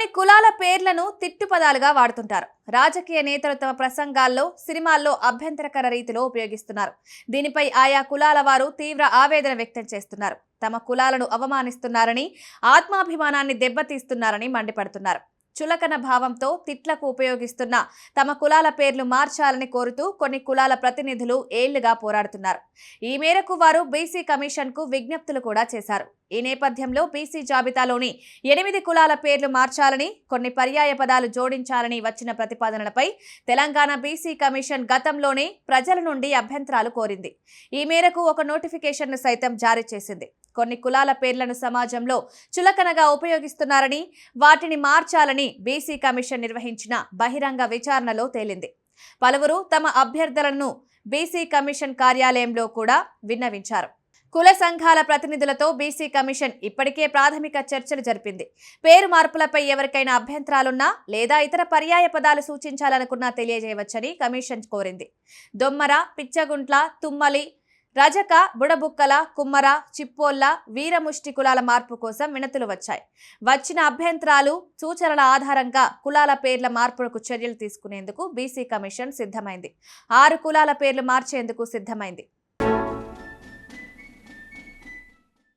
కొన్ని కులాల పేర్లను తిట్టుపదాలుగా వాడుతుంటారు. రాజకీయ నేతలు తమ ప్రసంగాల్లో సినిమాల్లో అభ్యంతరకర రీతిలో ఉపయోగిస్తున్నారు. దీనిపై ఆయా కులాల వారు తీవ్ర ఆవేదన వ్యక్తం చేస్తున్నారు. తమ కులాలను అవమానిస్తున్నారని ఆత్మాభిమానాన్ని దెబ్బతీస్తున్నారని మండిపడుతున్నారు. చులకన భావంతో తిట్లకు ఉపయోగిస్తున్న తమ కులాల పేర్లు మార్చాలని కోరుతూ కొన్ని కులాల ప్రతినిధులు ఏళ్ళుగా పోరాడుతున్నారు. ఈ మేరకు వారు బీసీ కమిషన్కు విజ్ఞప్తులు కూడా చేశారు. ఈ నేపథ్యంలో బీసీ జాబితాలోని ఎనిమిది కులాల పేర్లు మార్చాలని కొన్ని పర్యాయ పదాలు జోడించాలని వచ్చిన ప్రతిపాదనలపై తెలంగాణ బీసీ కమిషన్ గతంలోనే ప్రజల నుండి అభ్యంతరాలు కోరింది. ఈ మేరకు ఒక నోటిఫికేషన్ను సైతం జారీ చేసింది. కొన్ని కులాల పేర్లను సమాజంలో చులకనగా ఉపయోగిస్తున్నారని వాటిని మార్చాలని బీసీ కమిషన్ నిర్వహించిన బహిరంగ విచారణలో తేలింది. పలువురు తమ అభ్యర్థులను బీసీ కమిషన్ కార్యాలయంలో కూడా విన్నవించారు. కుల సంఘాల ప్రతినిధులతో బీసీ కమిషన్ ఇప్పటికే ప్రాథమిక చర్చలు జరిపింది. పేరు మార్పులపై ఎవరికైనా అభ్యంతరాలున్నా లేదా ఇతర పర్యాయ పదాలు సూచించాలనుకున్నా తెలియజేయవచ్చని కమిషన్ కోరింది. దొమ్మర పిచ్చగుంట్ల తుమ్మలి రజక బుడబుక్కల కుమ్మర చిప్పోళ్ళ వీరముష్టి కులాల మార్పు కోసం వినతులు వచ్చాయి. వచ్చిన అభ్యంతరాలు సూచనల ఆధారంగా కులాల పేర్ల మార్పులకు చర్యలు తీసుకునేందుకు బీసీ కమిషన్ సిద్ధమైంది. ఆరు కులాల పేర్లు మార్చేందుకు సిద్ధమైంది.